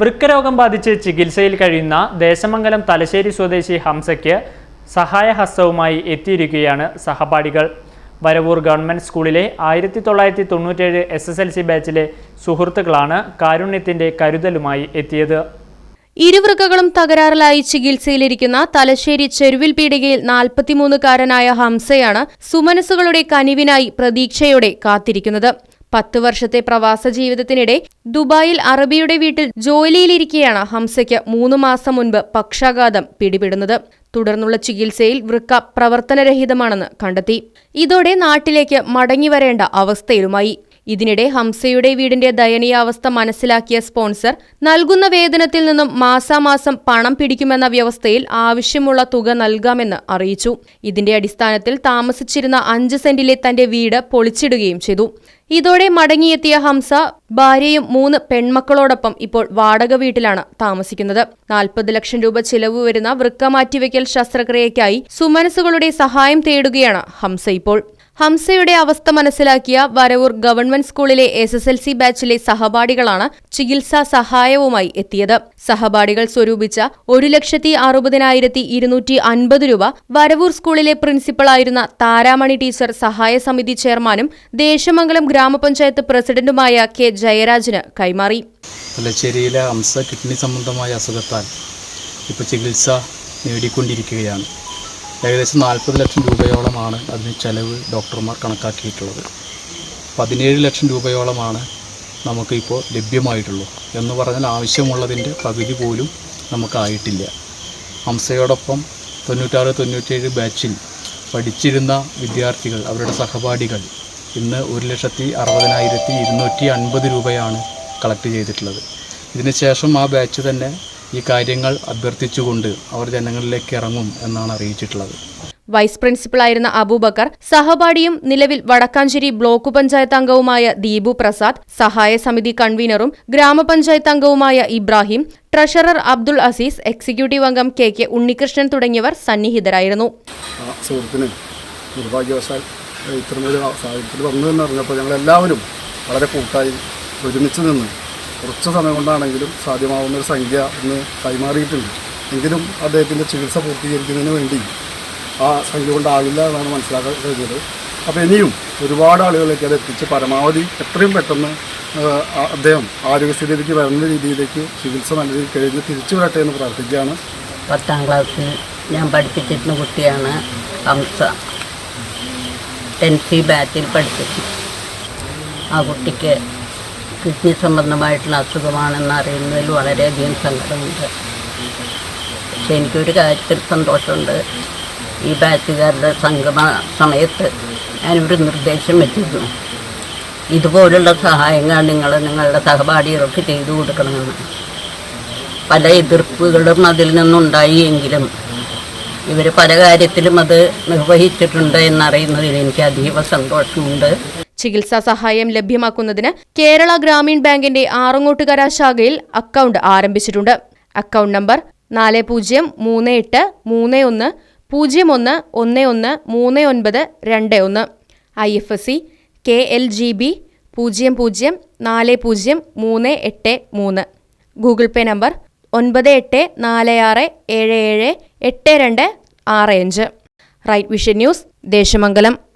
വൃക്കരോഗം ബാധിച്ച് ചികിത്സയിൽ കഴിയുന്ന ദേശമംഗലം തലശ്ശേരി സ്വദേശി ഹംസയ്ക്ക് സഹായഹസ്തവുമായി എത്തിയിരിക്കുകയാണ് സഹപാഠികൾ. വരവൂർ ഗവൺമെന്റ് സ്കൂളിലെ ആയിരത്തി തൊള്ളായിരത്തി തൊണ്ണൂറ്റേഴ് എസ് എസ് എൽ സി ബാച്ചിലെ സുഹൃത്തുക്കളാണ് കാരുണ്യത്തിന്റെ കരുതലുമായി എത്തിയത്. ഇരുവൃക്കകളും തകരാറിലായി ചികിത്സയിലിരിക്കുന്ന തലശ്ശേരി ചെരുവിൽ പീടികയിൽ നാൽപ്പത്തിമൂന്നുകാരനായ ഹംസയാണ് സുമനസുകളുടെ കനിവിനായി പ്രതീക്ഷയോടെ കാത്തിരിക്കുന്നത്. പത്ത് വർഷത്തെ പ്രവാസ ജീവിതത്തിനിടെ ദുബായിൽ അറബിയുടെ വീട്ടിൽ ജോലിയിലിരിക്കെയാണ് ഹംസയ്ക്ക് മൂന്ന് മാസം മുൻപ് പക്ഷാഘാതം പിടിപെടുന്നത്. തുടർന്നുള്ള ചികിത്സയിൽ വൃക്ക പ്രവർത്തനരഹിതമാണെന്ന് കണ്ടെത്തി. ഇതോടെ നാട്ടിലേക്ക് മടങ്ങിവരേണ്ട അവസ്ഥയിലുമായി. ഇതിനിടെ ഹംസയുടെ വീടിന്റെ ദയനീയാവസ്ഥ മനസ്സിലാക്കിയ സ്പോൺസർ നൽകുന്ന വേതനത്തിൽ നിന്നും മാസാമാസം പണം പിടിക്കുമെന്ന വ്യവസ്ഥയിൽ ആവശ്യമുള്ള തുക നൽകാമെന്ന് അറിയിച്ചു. ഇതിന്റെ അടിസ്ഥാനത്തിൽ താമസിച്ചിരുന്ന അഞ്ച് സെന്റിലെ തന്റെ വീട് പൊളിച്ചിടുകയും ചെയ്തു. ഇതോടെ മടങ്ങിയെത്തിയ ഹംസ ഭാര്യയും മൂന്ന് പെൺമക്കളോടൊപ്പം ഇപ്പോൾ വാടക വീട്ടിലാണ് താമസിക്കുന്നത്. നാൽപ്പത് ലക്ഷം രൂപ ചിലവ് വരുന്ന വൃക്ക മാറ്റിവെക്കൽ ശസ്ത്രക്രിയയ്ക്കായി സുമനസുകളുടെ സഹായം തേടുകയാണ് ഹംസ ഇപ്പോൾ. ഹംസയുടെ അവസ്ഥ മനസ്സിലാക്കിയ വരവൂർ ഗവൺമെന്റ് സ്കൂളിലെ എസ് എസ് എൽ സി ബാച്ചിലെ സഹപാഠികളാണ് ചികിത്സാ സഹായവുമായി എത്തിയത്. സഹപാഠികൾ സ്വരൂപിച്ച ഒരു ലക്ഷത്തി അറുപതിനായിരത്തി ഇരുന്നൂറ്റി അൻപത് രൂപ വരവൂർ സ്കൂളിലെ പ്രിൻസിപ്പളായിരുന്ന താരാമണി ടീച്ചർ സഹായ സമിതി ചെയർമാനും ദേശമംഗലം ഗ്രാമപഞ്ചായത്ത് പ്രസിഡന്റുമായ കെ ജയരാജന് കൈമാറി. തലശ്ശേരിയിലെ ഹംസ കിഡ്നി സംബന്ധമായ അസുഖത്താൽ ഇപ്പോൾ ചികിത്സ നേടിക്കൊണ്ടിരിക്കുകയാണ്. ഏകദേശം നാൽപ്പത് ലക്ഷം രൂപയോളമാണ് അതിന് ചെലവ് ഡോക്ടർമാർ കണക്കാക്കിയിട്ടുള്ളത്. പതിനേഴ് ലക്ഷം രൂപയോളമാണ് നമുക്കിപ്പോൾ ലഭ്യമായിട്ടുള്ളൂ എന്ന് പറഞ്ഞാൽ ആവശ്യമുള്ളതിന്റെ പകുതി പോലും നമുക്കായിട്ടില്ല. ഹംസയോടൊപ്പം തൊണ്ണൂറ്റാറ് തൊണ്ണൂറ്റേഴ് ബാച്ചിൽ പഠിച്ചിരുന്ന വിദ്യാർത്ഥികൾ അവരുടെ സഹപാഠികൾ ഇന്ന് ഒരു ലക്ഷത്തി അറുപതിനായിരത്തി ഇരുന്നൂറ്റി അൻപത് രൂപയാണ് കളക്ട് ചെയ്തിട്ടുള്ളത്. ഇതിനുശേഷം ആ ബാച്ച് തന്നെ ഈ കാര്യങ്ങൾ അഭ്യർത്ഥിച്ചുകൊണ്ട് അവർ ജനങ്ങളിലേക്ക് ഇറങ്ങും എന്നാണ് അറിയിച്ചിട്ടുള്ളത്. വൈസ് പ്രിൻസിപ്പളായിരുന്ന അബൂബക്കർ സഹപാഠിയും നിലവിൽ വടക്കാഞ്ചേരി ബ്ലോക്ക് പഞ്ചായത്ത് അംഗവുമായ ദീപു പ്രസാദ് സഹായ സമിതി കൺവീനറും ഗ്രാമപഞ്ചായത്ത് അംഗവുമായ ഇബ്രാഹിം ട്രഷറർ അബ്ദുൾ അസീസ് എക്സിക്യൂട്ടീവ് അംഗം കെ കെ ഉണ്ണികൃഷ്ണൻ തുടങ്ങിയവർ സന്നിഹിതരായിരുന്നു. നിർഭാഗ്യവശാൽ ഇത്തരമൊരു സാഹചര്യത്തിൽ വന്നു എന്നറിഞ്ഞപ്പോൾ ഞങ്ങൾ ഞങ്ങളെല്ലാവരും വളരെ കൂട്ടായി ഒരുമിച്ച് നിന്ന് കുറച്ച് സമയം കൊണ്ടാണെങ്കിലും സാധ്യമാവുന്ന ഒരു സംഖ്യ ഇന്ന് കൈമാറിയിട്ടുണ്ട്. എങ്കിലും അദ്ദേഹത്തിന്റെ ചികിത്സ പൂർത്തീകരിക്കുന്നതിന് വേണ്ടി ആ സംഖ്യ കൊണ്ടാകില്ല എന്നാണ് മനസ്സിലാക്കാൻ കഴിഞ്ഞത് അപ്പോൾ ഇനിയും ഒരുപാട് ആളുകളിലേക്ക് അത് എത്തിച്ച് പരമാവധി എത്രയും പെട്ടെന്ന് അദ്ദേഹം ആരോഗ്യസ്ഥിതിയിലേക്ക് വരുന്ന രീതിയിലേക്ക് ചികിത്സ നല്ല രീതിയിൽ കഴിഞ്ഞ് തിരിച്ചു വരട്ടെ എന്ന് പ്രാർത്ഥിക്കുകയാണ്. പത്താം ക്ലാസ് ഞാൻ പഠിപ്പിച്ചിരുന്ന കുട്ടിയാണ് ഹംസ. ടെൻസി ബാച്ചിൽ പഠിപ്പിച്ചു. ആ കുട്ടിക്ക് കിഡ്നി സംബന്ധമായിട്ടുള്ള അസുഖമാണെന്ന് അറിയുന്നതിൽ വളരെയധികം സങ്കടമുണ്ട്. പക്ഷെ എനിക്കൊരു കാര്യത്തിൽ സന്തോഷമുണ്ട്. ഈ ബാച്ചുകാരുടെ സംഗമ സമയത്ത് ഞാനൊരു നിർദ്ദേശം വെച്ചിരുന്നു. ഇതുപോലുള്ള സഹായങ്ങൾ നിങ്ങൾ നിങ്ങളുടെ സഹപാഠികൾക്ക് ചെയ്തു കൊടുക്കണമെന്ന്. പല എതിർപ്പുകളും അതിൽ നിന്നുണ്ടായി എങ്കിലും ഇവർ പല കാര്യത്തിലും അത് നിർവഹിച്ചിട്ടുണ്ട് എന്നറിയുന്നതിൽ എനിക്ക് അതീവ സന്തോഷമുണ്ട്. ചികിത്സാ സഹായം ലഭ്യമാക്കുന്നതിന് കേരള ഗ്രാമീൺ ബാങ്കിന്റെ ആറങ്ങോട്ടുകര ശാഖയിൽ അക്കൗണ്ട് ആരംഭിച്ചിട്ടുണ്ട്. അക്കൗണ്ട് നമ്പർ നാല് പൂജ്യം മൂന്ന് എട്ട് മൂന്ന് ഒന്ന് പൂജ്യം ഒന്ന് ഒന്ന് ഒന്ന് മൂന്ന് ഒൻപത് രണ്ട് ഒന്ന്. I F S C K L G B പൂജ്യം പൂജ്യം നാല് പൂജ്യം മൂന്ന് എട്ട് മൂന്ന്. ഗൂഗിൾ പേ നമ്പർ ഒൻപത് എട്ട് നാല് ആറ് ഏഴ് ഏഴ് എട്ട് രണ്ട് ആറ് അഞ്ച് റൈറ്റ് വിഷൻ ന്യൂസ് ദേശമംഗലം.